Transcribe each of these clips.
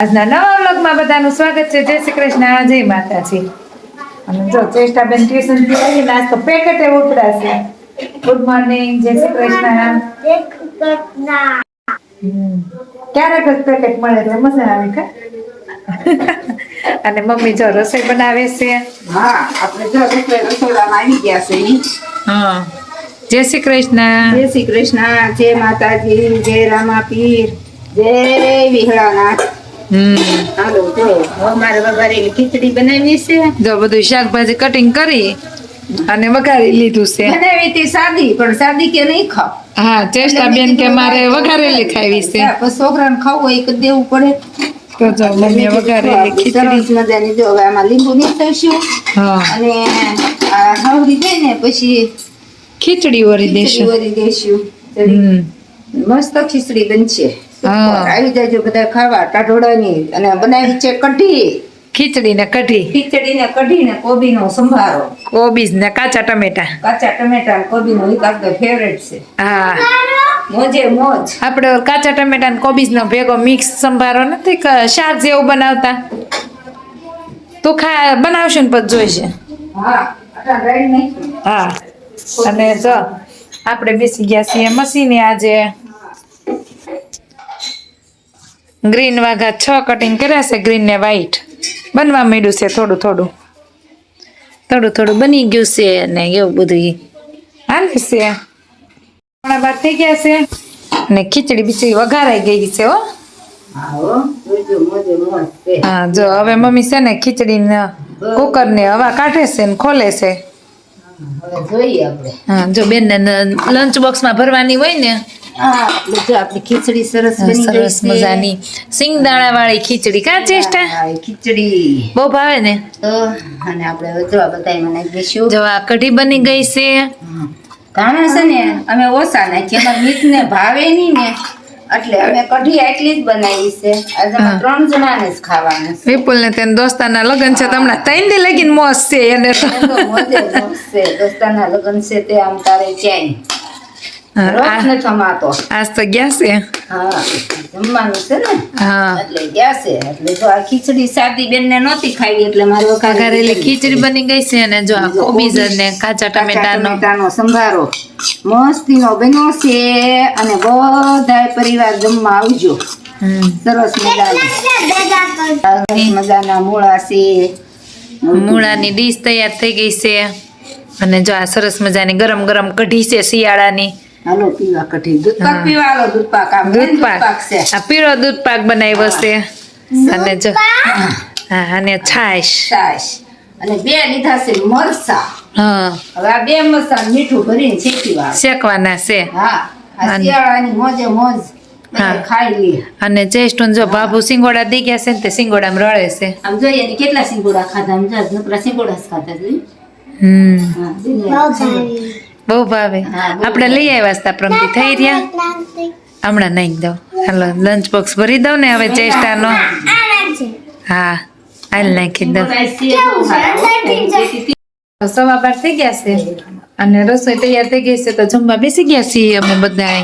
આજના નવા વ્લોગમાં બધાનું સ્વાગત છે. જય શ્રી કૃષ્ણ. જય માતાજી. અને જો ચેષ્ટાબેન ટ્યુશનથી આવી નાસ્તો પેકેટ એ ઉપડાશે ગુડ મોર્નિંગ જય શ્રી કૃષ્ણ. ક્યારેક જ પેકેટ મળે એટલે મજા આવે કે અને મમ્મી જો રસોઈ બનાવે છે. હા આપણે જો રસોઈ રસોડામાં આવી ગયા છે. હા. જય શ્રી કૃષ્ણ. જય શ્રી કૃષ્ણ. જય માતાજી. જય રામાપીર. જય વિહળાનાથ. હાલો જો હવે મારે વઘારેલી ખીચડી બનાવી છે. જો બધું શાકભાજી કટિંગ કરી અને વઘારી લીધું છે. બનાવી હતી સાદી પણ સાદી કે નહીં ખાવ. હા ચેષ્ટાબેન કે મારે વઘારેલી ખાવી છે. પછી છોકરાને ખાવું હોય કે દેવું પડે. તો જો મમ્મી વઘારેલી ખીચડી. મજાની જો હવે આમાં લીંબુ નીકળશું હા. અને આ હવડી જાય ને પછી ખીચડી વરી દેશું. વળી દેશું. હમ. મસ્ત ખીચડી બનશે. આવી જાજો બધા ખાવા ટાઢોડાની અને બનાવી છે કઢી. ખીચડી ને કઢી. ખીચડી ને કઢી ને કોબી નો સંભારો. કોબીજ ને કાચા ટમેટા. કાચા ટમેટા ને કોબી નો એક આપણો ફેવરેટ છે. હા. મોજે મોજ. આપણે કાચા ટમેટા ને કોબીજ નો ભેગો મિક્સ સંભારો નથી ક- શાક જેવું બનાવતા? તું ખા બનાવશે ને પછી જોઈશે. હા હા. અને જો આપણે બેસી ગયા છીએ મશીને આજે. ગ્રીન વાઘા છ કટિંગ કર્યા છે ગ્રીન ને વ્હાઈટ બનવા માંડ્યું છે થોડું થોડું. થોડું થોડું બની ગયું છે અને એવું બધું હાલે છે. ઘણા બાર થઈ ગયા છે. અને ખીચડી બીચડી વઘારાઈ ગઈ છે હો. હા જો હવે મમ્મી છે ને ખીચડી કુકર ને હવા કાઢે છે ને ખોલે છે. હા જો બેન ને લંચ બોક્સમાં ભરવાની હોય ને જો આપણી ખીચડી સરસ સરસ મજાની. સિંગદાણા વાળી ખીચડી. કા ચેષ્ટા? ખીચડી. બહુ ભાવે ને? અને આપણે જો આ બધાય બનાવી જો આ કઢી બની ગઈ છે. છે ને અમે ઓછા નાખીએ અમારે મીઠને ભાવે નહીં ને. એટલે અમે કઢી આટલી જ બનાવી છે. આજે ત્રણ જણાને જ ખાવાનું છે. વિપુલ ને તેના દોસ્તાના લગ્ન છે તમને ત્રણ દી લગીન મોજ છે એને તો. મોજે છે. લગ્ન છે તે આમ તારે ક્યાંય આજ તો ગયા છે. હા જમવાનું છે ને? હા. એટલે ગયા છે. એટલે જો આ ખીચડી સાદી બેનને નહોતી ખાવી એટલે મારે વઘારેલી ખીચડી બની ગઈ છે અને જો આ કોબીજ ને કાચા ટમેટા નો સંભારો. મસ્તીનો બન્યો છે અને બધા પરિવાર જમવા આવજો. સરસ મજાની. મજાના મૂળા છે. મૂળાની ડીશ તૈયાર થઈ ગઈ છે. અને જો આ સરસ મજાની ગરમ ગરમ કઢી છે શિયાળાની. હાલો પીવા કઠી દૂધ પાક પીવા હાલો દૂધ પાક આ દૂધ પાક છે. આ પીળો દૂધ પાક બનાવ્યો છે. અને જો હા અને છાશ. છાશ. અને બે લીધા છે મરસા હા. હવે આ બે મરસા મીઠું ભરીને શેકી શેકવાના છે. હા. આ શિયાળાની મોજે મોજ. અને જયસ્ટોન જો બાબુ સિંગોડા દઈ ગયા છે ને તે સિંગોડામાં રળે છે. આમ જોઈએ ને કેટલા સિંગોડા ખાધા આમ જો નકરા સિંગોડા છે. હમ. બહુ ભાવે. આપણે લઈ આવ્યા હતા પ્રમતી થઈ રહ્યા? હમણાં નાખી દઉં. હાલો લંચ બોક્સ ભરી દઉં ને હવે ચેસ્ટાનો હા હાલ નાખી દઉં. સવા બાર થઈ ગયા છે અને રસોઈ તૈયાર થઈ ગઈ છે તો જમવા બેસી ગયા છીએ અમે બધા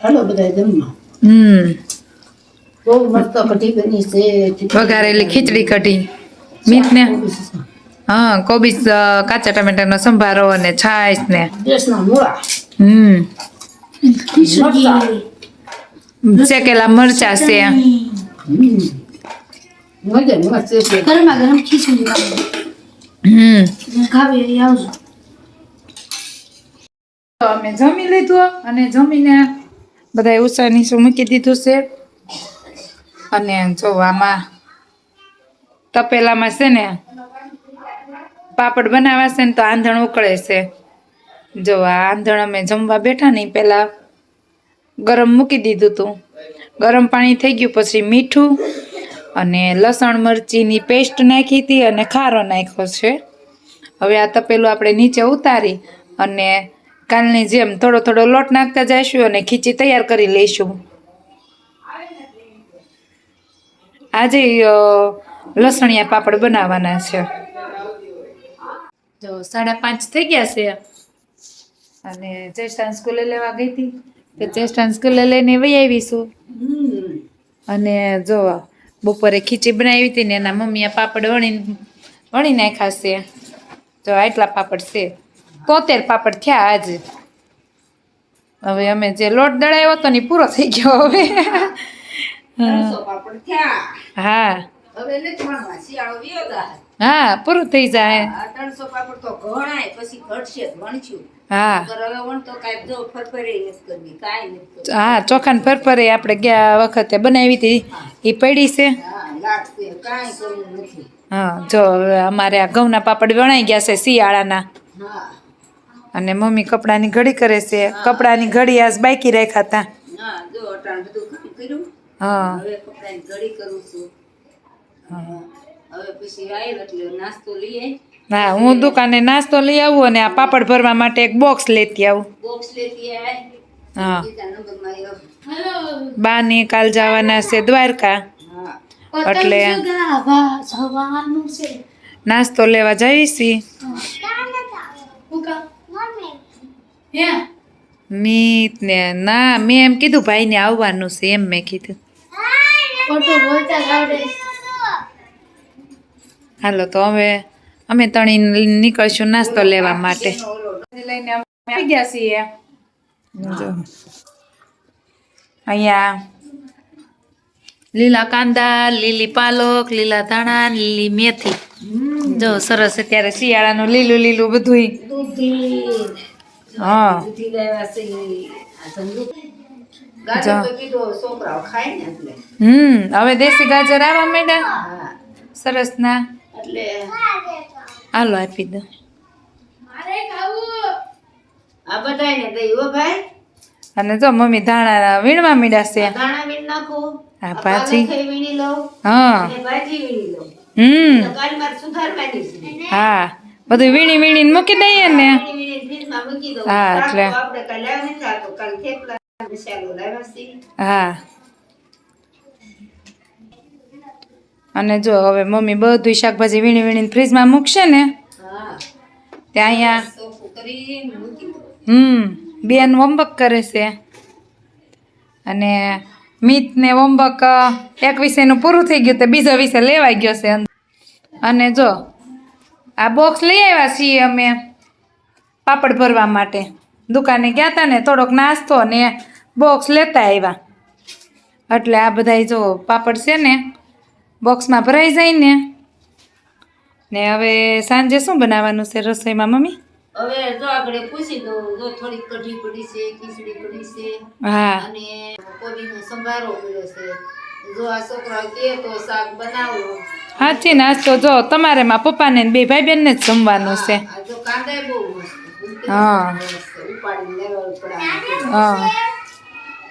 હાલો બધા જમવા. હમ. બહુ મસ્ત કઢી બની છે. વઘારેલી ખીચડી કઢી. મીઠ ને હા કોબીજ કાચા ટમેટાનો સંભારો અને છાશ ને. હમ. શેકેલા મરચા છે. હમ. અમે જમી લીધું અને જમીને બધા ઉષા નીચે મૂકી દીધું છે. અને જો આમાં તપેલામાં છે ને પાપડ બનાવાશે ને તો આંધણ ઉકળે છે જો આ આંધણ અમે જમવા બેઠા નહીં, પહેલાં ગરમ મૂકી દીધું હતું ગરમ પાણી થઈ ગયું, પછી મીઠું અને લસણ મરચીની પેસ્ટ નાખી હતી અને ખારો નાખ્યો છે. હવે આ તપેલું આપણે નીચે ઉતારી અને કાલની જેમ થોડો થોડો લોટ નાખતા જઈશું અને ખીચી તૈયાર કરી લઈશું. આજે લસણિયા પાપડ બનાવવાના છે. તો સાડા પાંચ થઈ ગયા છે. અને ચેસ્ટાન સ્કૂલે લેવા ગઈ હતી? તે ચેસ્ટાન સ્કૂલે લઈને વહી આવીશું. અને જો બપોરે ખીચી બનાવી હતી ને એના મમ્મીએ પાપડ વણી વણી નાખ્યા છે. જો આટલા પાપડ છે. તોતેર પાપડ થયા આજે. હવે અમે જે લોટ દળાયો હતો ને પૂરો થઈ ગયો હવે. હા. હવે નથી વણવા શિયાળો વિયો જાય હા પૂરું થઈ જાય ત્રણસો પાપડ તો ઘણાય પછી ઘટશે જ હા. ચોખા જો ફરફરે આપણે ગયા વખતે બનાવી હતી. એ પડી છે? હા જો અમારે આ ઘઉંના પાપડ વણાઈ ગયા છે શિયાળાના. અને મમ્મી કપડાની ઘડી કરે છે. કપડાની ઘડી આજ બાકી રાખ્યા હતા હા જો અટાણ બધું કામ કર્યું હા હવે પછી આવ્યો એટલે નાસ્તો હા હું દુકાને નાસ્તો લઈ આવું અને આ પાપડ ભરવા માટે એક બોક્સ લેતી આવું. બોક્સ લેતી હા. બા ને કાલ જવાના છે દ્વારકા. હા. એટલે ગાવા જવાનું છે નાસ્તો લેવા જઈશી મીત ને ના મેં એમ કીધું ભાઈને આવવાનું છે એમ મેં કીધું. ખોટું બોલતા આવડે હાલો તો હવે અમે તણી નીકળશું નાસ્તો લેવા માટે. લઈને આવી ગયા છીએ. અહીંયા લીલા કાંદા લીલી પાલક લીલા ધાણા લીલી મેથી. જો સરસ અત્યારે શિયાળાનું લીલું લીલું બધું હા. હમ હવે દેશી ગાજર આવવા માંડ્યા. હા. સરસ ના. એટલે હાલો આપી દો. મારે ખાવું. આ બધાય ને દઈ હો ભાઈ. અને જો મમ્મી ધાણા વીણવા મીડા છે. ધાણા વીણ નાખો. હા પાછી. વીણી લો હા. પાછી ભાજી વીણી લો હમ. કાલ માર સુધારવાની છે. હા. બધું વીણી વીણીને મૂકી દઈએ ને. હા, એટલે. આપણે કાલે નથી તો કાલ થેપલા મસાલો લાવ્યા હા. અને જો હવે મમ્મી બધું શાકભાજી વીણી વીણીને ફ્રીજમાં મૂકશે ને ત્યાં અહીંયા હમ બેન હોમવર્ક કરે છે. અને મિતને હોમવર્ક એક વિષયનું પૂરું થઈ ગયું તો બીજો વિષય લેવાઈ ગયો છે અને જો આ બોક્સ લઈ આવ્યા છીએ અમે પાપડ ભરવા માટે. દુકાને ગયા હતા ને થોડોક નાસ્તો ને બોક્સ લેતા આવ્યા. એટલે આ બધા જો પાપડ છે ને બોક્સમાં ભરાઈ જાય ને? ને હવે સાંજે શું બનાવવાનું છે રસોઈમાં મમ્મી? હવે જો આપણે પૂછી તો જો થોડી કઢી પડી છે ખીચડી પડી છે હા. અને કોબીનો સંભારો પડ્યો છે. જો આ છોકરા કે તો શાક બનાવો. હાચી નાસ્તો જો તમારે માં પપ્પાને બે ભાઈ બેનને જ જમવાનું છે. જો કાંદા બહુ હા. ઉપાડી લેવા પડે હા.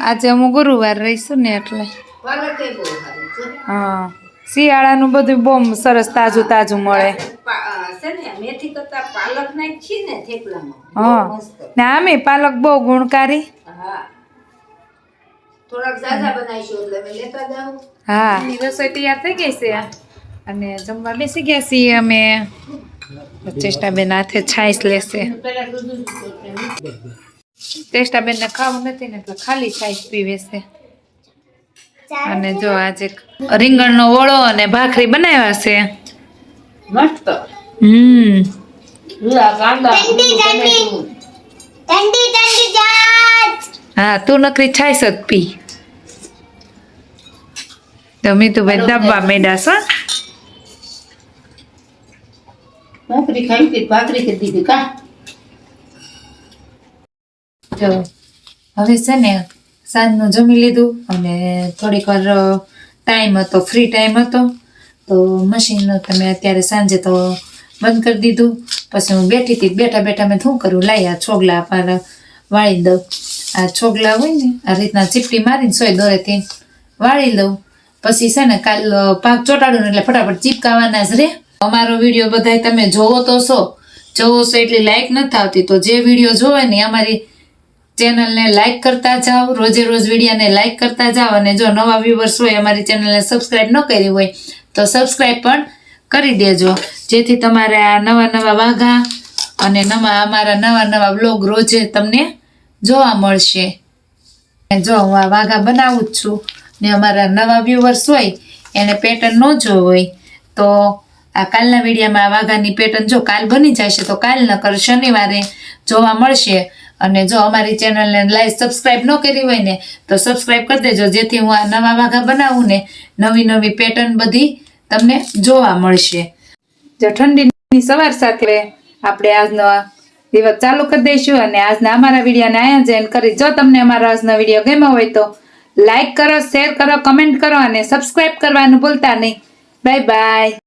આજે હું ગુરુવાર રહીશું ને એટલે. પાલક બહુ સારું છે. હા. શિયાળાનું બધું બહુ સરસ તાજું તાજું મળે. મેથી કરતા પાલક નાખી ને થેપલામાં. હા. બહુ ને આમે પાલક બહુ ગુણકારી. હા. થોડાક ઝાઝા બનાવીશું એટલે અમે લેતા જાઉં. હા. રસોઈ તૈયાર થઈ ગઈ છે. અને જમવા બેસી ગયા છીએ અમે. ચેષ્ટાબેન હાથે છાશ લેશે. ચેષ્ટાબેનને ખાવું નથી ને એટલે ખાલી છાશ પીવે છે. અને જો આજે રીંગણનો ઓળો અને ભાખરી બનાવ્યા છે. મસ્ત. હમ. હા તું નકરી છાય જ પી. તો ભાઈ દાબવા મેડા છો ભાખરી ખાઈ હતી ભાખરી કરી દીધી. કા? જો હવે છે ને સાંજનું જમી લીધું અને થોડીક વાર ટાઈમ હતો ફ્રી ટાઈમ હતો. તો મશીન તમે અત્યારે સાંજે તો બંધ કરી દીધું. પછી હું બેઠી હતી, બેઠા બેઠા મેં શું કરું? લાઈ આ છોગલા પર વાળી દઉં. આ છોગલા હોય ને, આ રીતના ચીપટી મારીને સોય દોરેથી વાળી દઉં પછી છે ને કાલ પાક ચોટાડું ને એટલે ફટાફટ ચીપકાવાના જ રે. અમારો વીડિયો બધાય તમે જોવો તો છો. જોવો છો એટલી લાઈક નથી આવતી. તો જે વીડિયો જોવે ને અમારી ચેનલને લાઈક કરતા જાઓ, રોજે રોજ વિડીયાને લાઈક કરતા જાઓ અને જો નવા વ્યુવર્સ હોય અમારી ચેનલને સબસ્ક્રાઈબ ન કરી હોય, તો સબસ્ક્રાઈબ પણ કરી દેજો. જેથી તમારે આ નવા નવા વાઘા અને નવા અમારા નવા નવા બ્લોગ રોજે તમને જોવા મળશે. જો હું આ વાઘા બનાવું જ છું ને અમારા નવા વ્યુવર્સ હોય, એને પેટર્ન ન જો હોય, તો આ કાલના વિડીયામાં આ વાઘાની પેટર્ન જો કાલ બની જશે તો કાલ ન કર શનિવારે જોવા મળશે. અને જો અમારી ચેનલને લાઈક સબસ્ક્રાઈબ ન કરી હોય ને, તો સબસ્ક્રાઈબ કરી દેજો. જેથી હું આ નવા વાઘા બનાવું ને, નવી નવી પેટર્ન બધી તમને જોવા મળશે. જો ઠંડીની સવાર સાથે આપણે આજનો દિવસ ચાલુ કરી દઈશું અને આજના અમારા વિડીયોને અહીંયા જોઈન કરી. જો તમને અમારો આજનો વીડિયો ગમ્યો હોય તો લાઈક કરો શેર કરો કમેન્ટ કરો અને સબસ્ક્રાઈબ કરવાનું ભૂલતા નહીં. Bye bye